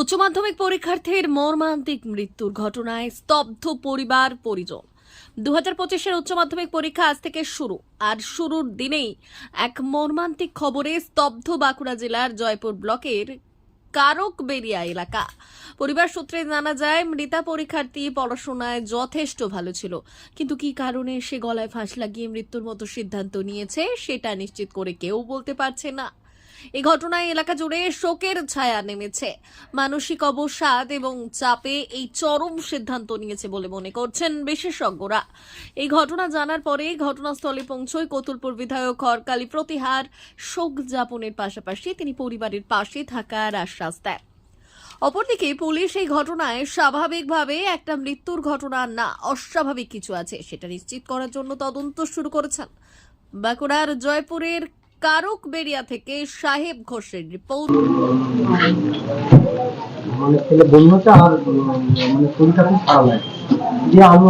উচ্চ মাধ্যমিক পরীক্ষার্থীর মর্মান্তিক মৃত্যুর ঘটনায় স্তব্ধ পরিবার, পরিজন। দু হাজার পঁচিশের উচ্চ মাধ্যমিক পরীক্ষা আজ থেকে শুরু। আর শুরুর দিনেই এক মর্মান্তিক খবরে স্তব্ধ বাঁকুড়া জেলার জয়পুর ব্লকের কারকবেরিয়া এলাকা। পরিবার সূত্রে জানা যায়, মৃতা পরীক্ষার্থী পড়াশোনায় যথেষ্ট ভালো ছিল। কিন্তু কি কারণে সে গলায় ফাঁস লাগিয়ে মৃত্যুর মতো সিদ্ধান্ত নিয়েছে, সেটা নিশ্চিত করে কেউ বলতে পারছে না। এই ঘটনায় এলাকা জুড়ে শোকের ছায়া নেমেছে। মানসিক অবসাদ এবং চাপে এই চরম সিদ্ধান্ত নিয়েছে বলে মনে করছেন বিশেষজ্ঞরা। এই ঘটনা জানার পরে ঘটনাস্থলে পৌঁছয় কতুলপুর বিধায়ক হরকালী প্রতিহার। শোক যাপনের পাশাপাশি তিনি পরিবারের পাশে থাকার আশ্বাস দেন। অপরদিকে পুলিশ এই ঘটনায় স্বাভাবিকভাবে একটা মৃত্যুর ঘটনা না, অস্বাভাবিক কিছু আছে, সেটা নিশ্চিত করার জন্য তদন্ত শুরু করেছেন। বাঁকুড়ার জয়পুরের কারক বেরিয়া থেকে সাহেব ঘোষের রিপোর্ট মানে ছেলে বন্ধুটা আর মানে শরীরটা খুব খারাপ লাগে। দিয়ে আমি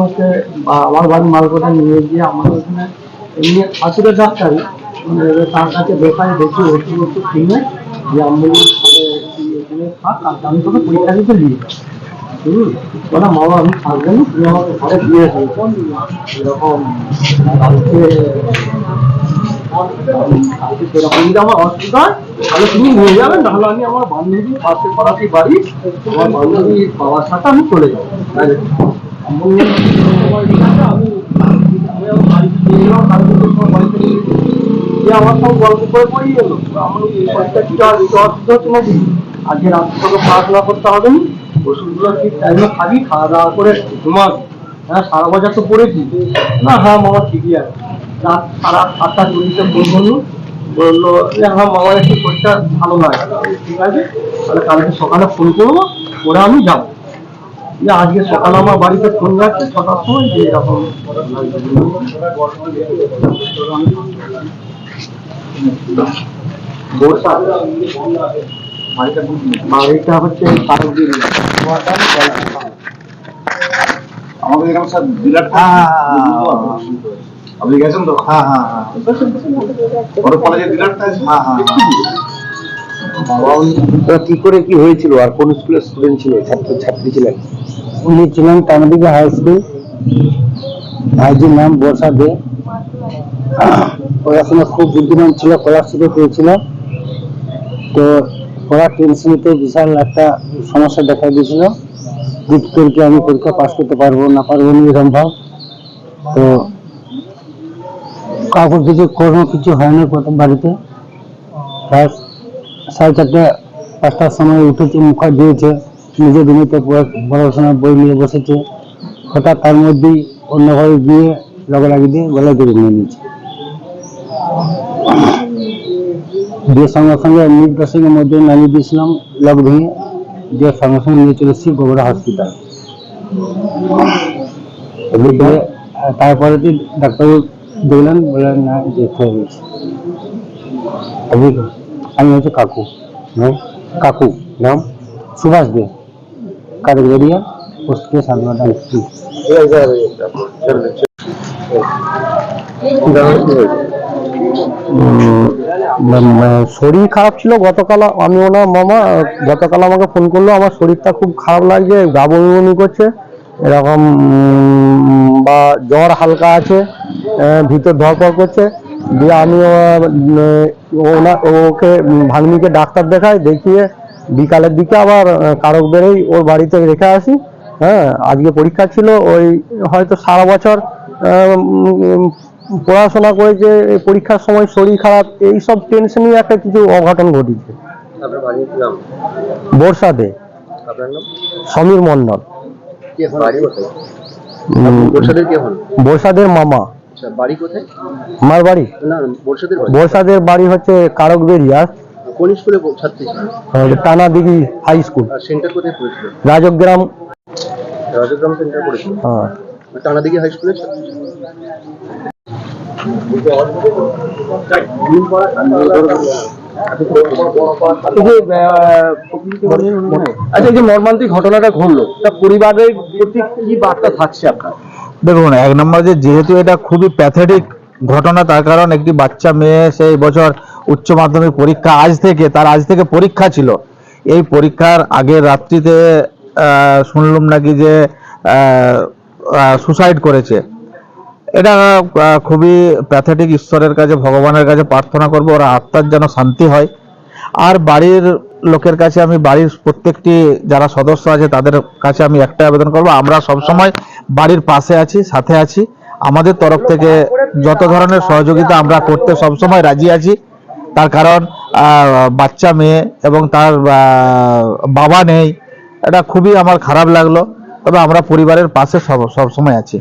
আমার বাড়ি মালকোটা নিয়ে গিয়ে আমার ওখানে এমনি ডাক্তারই মানে তার কাছে দেখায় দেখি ওষুধ ওষুধ কিনে যে আর আমি দিতে দিয়ে মামা আমি থাকব না, তুমি আমাকে ঘরে দিয়ে এরকম আমার তুমি নিয়ে যাবে, নাহলে আমি আমার বান্ধবী পাশে পাড়াতে বাড়ি, আমার বান্ধবী বাবার সাথে আমি চলে যাব। আমি আমি আমার তোমার সঙ্গে গল্প করে কি আর একটু অসুবিধা হচ্ছে আজকে রাত্রে তোকে পড়াশোনা করতে হবে না। ওষুধগুলো ঠিক টাইমে খাবি, খাওয়া দাওয়া করে ঘুমাবি। হ্যাঁ সারা বছর তো পড়েছি। না হ্যাঁ মামা ঠিকই আছে। রাত সারা আটটা চল্লিশে ফোন করল। বলল হ্যাঁ মামার একটু শরীরটা ভালো নয়। ঠিক আছে তাহলে কালকে সকালে ফোন করব ওরা আমি যাব। যে আজকে সকালে আমার বাড়িতে ফোন যাচ্ছে ছটার সময় যে এরকম বাড়িটা হচ্ছে আমাদের এখানে স্যার হ্যাঁ, আপনি গেছেন তো? হ্যাঁ হ্যাঁ হ্যাঁ। কলেজের ডিলারটা হ্যাঁ হ্যাঁ বাবা কি করে কি হয়েছিল? আর কোন স্কুলের স্টুডেন্ট ছিল? ছাত্র ছাত্রী ছিলেন? উনি ছিলেন হাই স্কুল। ভাইজির নাম বর্ষা দে। পড়াশোনা খুব বুদ্ধিমান ছিল স্কলারশিপে পেয়েছিল। তো পড়ার টেনশনতে বিশাল একটা সমস্যা দেখা দিয়েছিল। করে আমি পরীক্ষা পাস করতে পারব না পারব না এরকম ভাব। তো কাউকে কিছু কোনো কিছু হয়নি প্রথম বাড়িতে। সাড়ে চারটে, পাঁচটার সময় উঠেছে, মুখা দিয়েছে নিজের রুমেতে পড়াশোনার বই নিয়ে বসেছে। হঠাৎ তার মধ্যেই অন্য ঘরে গিয়ে লগা লাগিয়ে দিয়ে গলায় দড়ি নিয়ে নিয়েছে। দিয়ে সঙ্গে সঙ্গে মিনিট দশেকের মধ্যে নামিয়ে দিয়েছিলাম লক ভেঙে দিয়ে সঙ্গে সঙ্গে নিয়ে চলে এসেছি গোবরা হসপিটাল তারপরে ডাক্তারবাবু দেখলেন বললেন না গেছে। আমি হচ্ছে কাকু হ্যাঁ? কাকু, নাম সুভাষ দে। কারিগরিয়া পোস্ট কে সালমাটা শরীর খারাপ ছিল গতকাল, আমি ওনার মামা, গতকাল আমাকে ফোন করল, আমার শরীরটা খুব খারাপ লাগছে, গা বমি করছে, এরকম বা জ্বর হালকা আছে ভিতর ধরপড় করছে। দিয়ে আমি ওকে ভাগ্নিকে ডাক্তার দেখাই দেখিয়ে বিকালের দিকে আবার কারক বেড়েই ওর বাড়িতে রেখে আসি। হ্যাঁ আজকে পরীক্ষা ছিল ওই হয়তো সারা বছর পড়াশোনা করেছে এই পরীক্ষার সময় শরীর খারাপ এই সব টেনশনই একটা কিছু অঘটন ঘটেছে বর্ষাতে সমীর মন্ডল বর্ষাদের মামা। আচ্ছা বাড়ি কোথায়? আমার বাড়ি। না বর্ষাদের বাড়ি। বর্ষাদের বাড়ি হচ্ছে কারকবেরিয়া কোন স্কুলে ছাত্রী? ছিল টানা দিঘি হাই স্কুল। সেন্টার কোথায় পড়েছিল? রাজগ্রাম। রাজগ্রাম সেন্টার পড়েছিল। হ্যাঁ। টানাদিঘি হাই স্কুলের ছাত্রী? ছিল আচ্ছা এই যে মর্মান্তিক ঘটনাটা ঘটলো তা পরিবারের প্রতি কি বার্তা থাকছে আপনার? দেখুন, এক নম্বর যে যেহেতু এটা খুবই প্যাথেটিক ঘটনা, তার কারণ একটি বাচ্চা মেয়ে সেই বছর উচ্চ মাধ্যমিক পরীক্ষা আজ থেকে, তার আজ থেকে পরীক্ষা ছিল। এই পরীক্ষার আগের রাত্রিতে শুনলাম নাকি যে সুসাইড করেছে। এটা খুবই প্যাথেটিক ঈশ্বরের কাছে, ভগবানের কাছে প্রার্থনা করব, ওরা আত্মার যেন শান্তি হয়। আর বাড়ির লোকের কাছে আমি, বাড়ির প্রত্যেকটি যারা সদস্য আছে তাদের কাছে আমি একটা আবেদন করব। আমরা সবসময় বাড়ির পাশে আছি, সাথে আছি। আমাদের তরফ থেকে যত ধরনের সহযোগিতা আমরা করতে সবসময় রাজি আছি। তার কারণ বাচ্চা মেয়ে এবং তার বাবা নেই, এটা খুবই আমার খারাপ লাগল। তবে আমরা পরিবারের পাশে সব, সবসময় আছি।